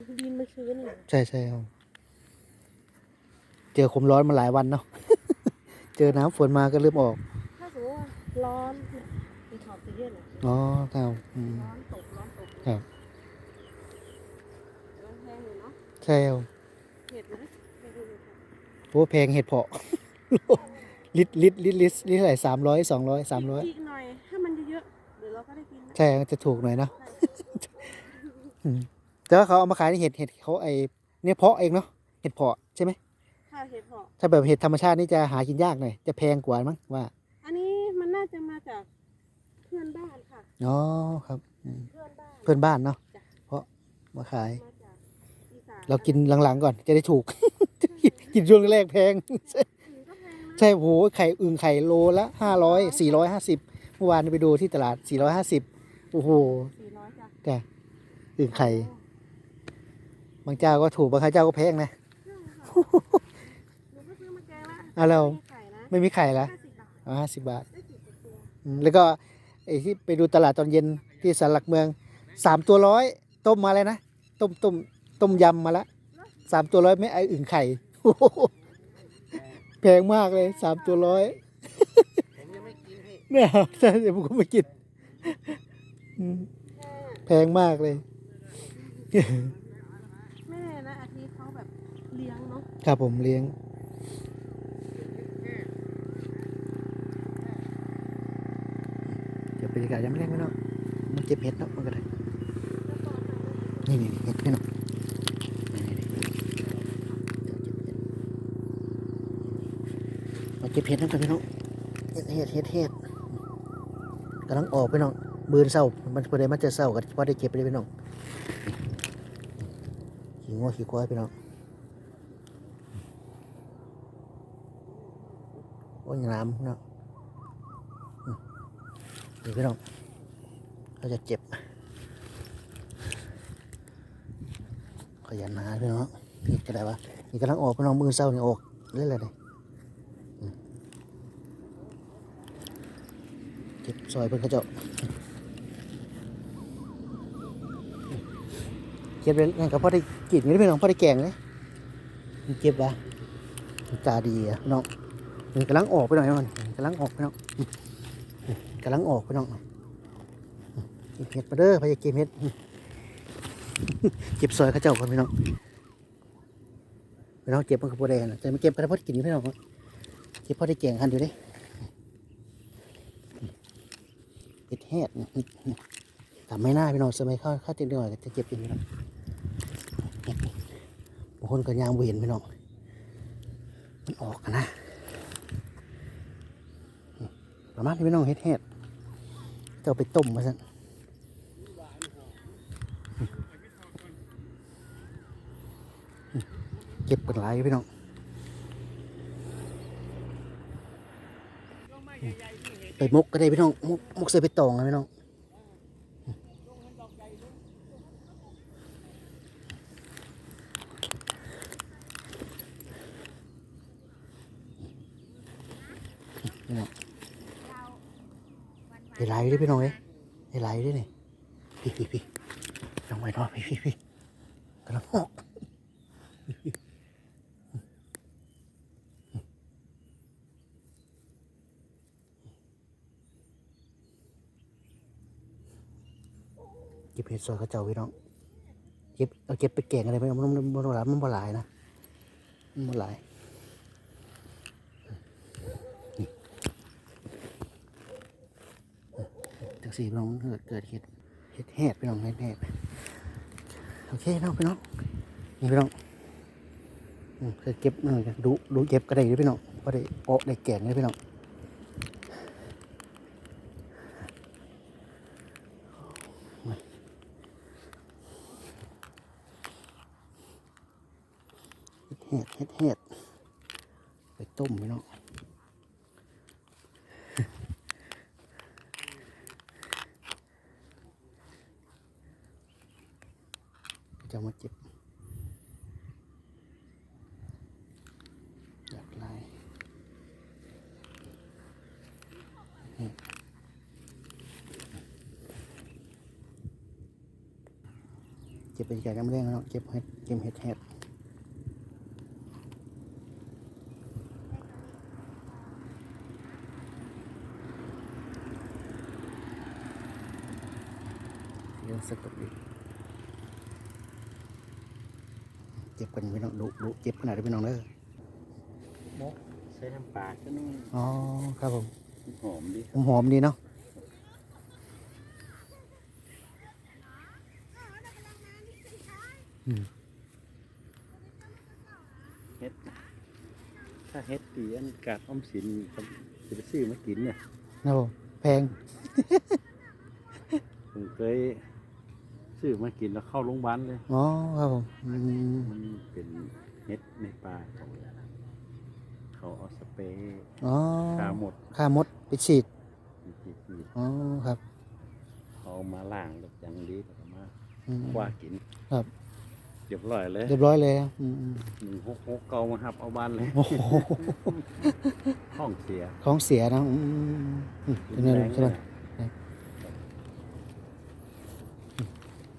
ดินมันชื้นเหรอใช่ใช่ครับเจอความร้อนมาหลายวันเนาะ เจอน้ำฝนมาก็เริ่มออก ถ้าสมมติว่าร้อนมีถอดไปเยอะเลยอ๋อครับอืมร้อนตกร้อนตกครับร้อนแพงอยู่เนาะใช่ครับเห็ดนะไม่รู้เลยค่ะโอ้แพงเห็ดเพาะ ลิตรลิตรลิตรลิตรลิตรเท่าไหร่สามร้อยสองร้อยสามร้อยอีกหน่อยถ้ามันเยอะๆเดี๋ยวเราก็ได้กินนะใช่จะถูกหน่อยเนาะ ใช่ อืม แต่ว่าเขาเอามาขายในเห็ดเห็ดเขาไอเนี่ยเพาะเองเนาะเห็ดเพาะใช่ไหมถ้าเห็ดเพาะถ้าแบบเห็ดธรรมชาตินี่จะหากินยากหน่อยจะแพงกว่ามั้งว่า อันนี้มันน่าจะมาจากเพื่อนบ้านค่ะอ๋อครับอืมเพื่อนบ้านเพื่อนบ้านเนาะจ้ะเพราะมาขาย มาจากอีสานเรากินหลังๆก่อนจะได้ถูก กินช่วงแรกแพง อืมก็แพงนะใช่โหไข่อึ่งไข่โลละห้าร้อยสี่ร้อยห้าสิบเมื่อวานไปดูที่ตลาดสี่ร้อยห้าสิบโอ้โหสี่ร้อยจ้ะแต่อึ่งไข่ บางเจ้าก็ถูกบางเจ้าก็แพงนะใช่ค่ะหนูก็ซื้อมาแกงละอะแล้วไม่มีไข่นะไม่มีไข่ละห้าสิบบาทห้าสิบบาทได้กี่ตัวอืมแล้วก็ไอ้ที่ไปดูตลาดตอนเย็นที่สันหลักเมืองสามตัวร้อยต้มมาเลยนะต้มต้มต้มยำมาละสามตัวร้อยไม่ไออึ่งไข่โอ้โหแพงมากเลยสามตัวร้อยผมยังไม่กินพี่เนี่ยใช่เดี๋ยวผมก็ไม่กินอืมแค่แพงมากเลย แม่นะอาทิตย์เขาแบบเลี้ยงเนาะ ครับผมเลี้ยงเดี๋ยวบรรยากาศยังไม่แรงไม่เนาะมันเก็บเห็ดเนาะมันก็ได้นี่นี่นี่เห็ดพี่น้องนี่นี่นี่มาเก็บเห็ดน้ำกันพี่น้องเห็ดเห็ดเห็ดเห็ดกำลังออกพี่น้องบืนเศร้ามันพอดีมันจะเศร้ากันพอได้เก็บไปเลยพี่น้องขี้งัวขี้ควายพี่น้อง โอ้ยน้ำพี่น้องอืมนี่พี่น้องเขาจะเจ็บ ขยันหาพี่น้องนี่ก็ได้วะนี่กำลังออกพี่น้องมือเศร้านี่ออกเรื่อยๆเลยอืมเก็บซอยเพิ่อนเขาเจ้าเก็บเป็นงั้นก็พอได้กินนี่พี่น้องพอได้แกงเลยเก็บวะตาดีอะน้อง กำลังออกไปหน่อยมันกำลังออกพี่น้องกำลังออกพี่น้องเก็บเห็ดมาเด้อพยายเก็บเห็ดเก็บซอยเขาเจ้าคนพี่น้องพี่น้องเก็บมันกับโบแดงแต่ไม่เก็บกันเพาะกินพี่น้องเก็บพราะได้แกงหันอยู่ดิเก็ดแฮดทำไม่น่าพี่น้องสมัยข้าเข้าติดหน่อยก็จะเก็บกินพี่น้องบางคนก็ยางบ่เห็นพี่น้องมันออกกันนะ ประมาณนี้พี่น้องเฮ็ดแฮดเจ้าไปต้มมาซะเก็บเป็นหลายพี่น้องไปมกก็ได้พี่น้องมกมกใส่ไปตองนะพี่น้องพี่น้อง ไปไหลด้วยพี่น้องเอ้ยไปไหลด้วยนี่พี่พี่พี่น้องไปรอพี่พี่พี่กำลังออกเก็บเห็ดซอยเขาเจ้าพี่น้องเก็บเอาเก็บไปแกงอะไรไปมันมันมันหลายมันบ่หลายนะมันบ่หลายนี่จัง สี่พี่น้องเกิดเกิดเห็ดเห็ดแหดพี่น้องเห็ดแหดโอเคน้องพี่น้องนี่พี่น้องอืมเคยเก็บเออดูดูเก็บก็ได้ด้อพี่น้องพอได้โปะได้แกงเลยพี่น้องเห็ดเห็ดเห็ดไปต้มพี่น้องจะมาเจ็บอยากลายเห็ด เจ็บบรรยากาศยามแรงเนาะเก็บเห็ดเก็บเห็ดเห็ดเรื่องสกปรกเก็บกันพี่น้องดุดุเก็บขนาดนี้พี่น้องเด้อมกใส่น้ำปลาก็นี่อ๋อครับผมหอมดิหอมๆดีเนาะ เฮ็ด ถ้าเฮ็ดตีอันกาดออมสินก็จะไปซื้อมากินเนี่ยครับผมแพง ผมเคยซื้อมากินแล้วเข้าโรงพยาบาลเลย อ๋อครับผมอืมมันเป็นเฮ็ดในป่าเขาเขาเอาสเปรย์อ๋อฆ่าหมดค่ามดไปฉีดที่ที่อ๋อครับเขามาล้างแบบอย่างดีแล้วก็มาอืมคว้ากิน ครับ เรียบร้อยเลยเรียบร้อยเลยครับอืมอืมหนึ่งหกหกเกามาหับเอาบ้านเลยโอ้โหห้องเสียของเสียนะอืมอืมอืมเป็นไงลุงใช่ไหม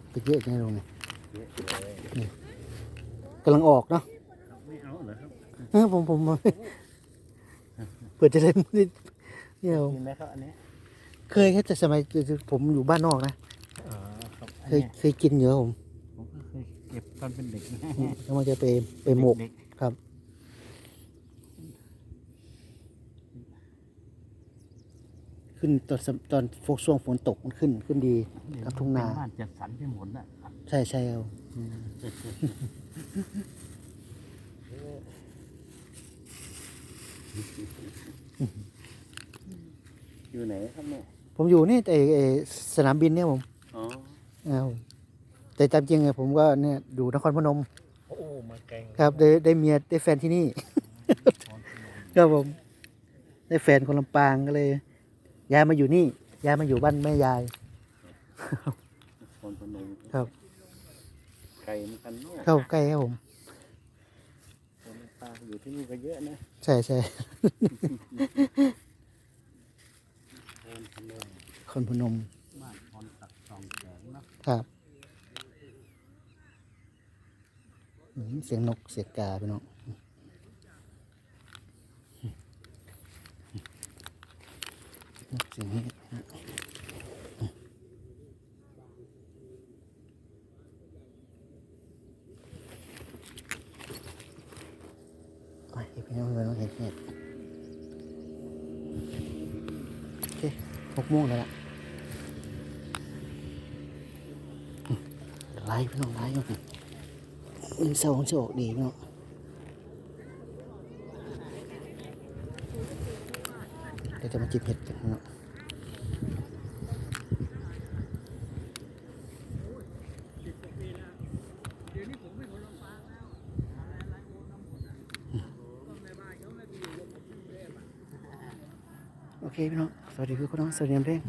ไปเยอะจังเลยลุงเนี่ยเยอะเลยกำลังออกเนาะไม่เอาเหรอครับเออผมผมเปิดจะเล่นนิดเนี่ยกินไหมครับอันนี้เคยแค่แต่สมัยผมอยู่บ้านนอกนะ อ๋อครับอันเคยเนี้ยเคยกินเยอะผมผมก็ เคยเก็บตอนเป็นเด็กนะแล้วมันจะไปไปหมกเด็กครับ ขึ้นตอนสมตอนฝนช่วงฝนตกมันขึ้นขึ้นดีๆครับทุ่งนา เป็บ้านจัดสรรไปหมดน่ะใช่ใช่ครับอืมอยู่ไหนครับเนี่ยผมอยู่นี่แต่ไอ้สนามบินเนี่ยผมอ๋อ เอา แต่ตามจริงอะผมก็เนี่ยอยู่นครพนม โอ้มาแกงครับได้ได้เมียได้แฟนที่นี่ ครับผม ได้แฟนคนลำปางก็เลยย้ายมาอยู่นี่ย้ายมาอยู่บ้านแม่ยายคนพนมครับ ไก่เหมือนกันเนาะเข้าใกล้ครับผม คนตาอยู่ที่นี่ก็เยอะนะใช่ใช่คนพนมคนพนม บ้านพรตักสองแสงเนาะครับอืม เสียงนกเสียงกาพี่น้องเสียงนี้ไปพี่น้องเลยน้องเห็นเห็ดโอเคหกโมงแล้วล่ะไล่พี่น้องไล่ครับผ มหนึ่งสองจะออกดีพี่น้องเดี๋ยวจะมาจิบเห็ดกันพี่น้องโอเคพี่น้อง สวัสดีคือคุณน้อง สวัสดีน้ำเพลง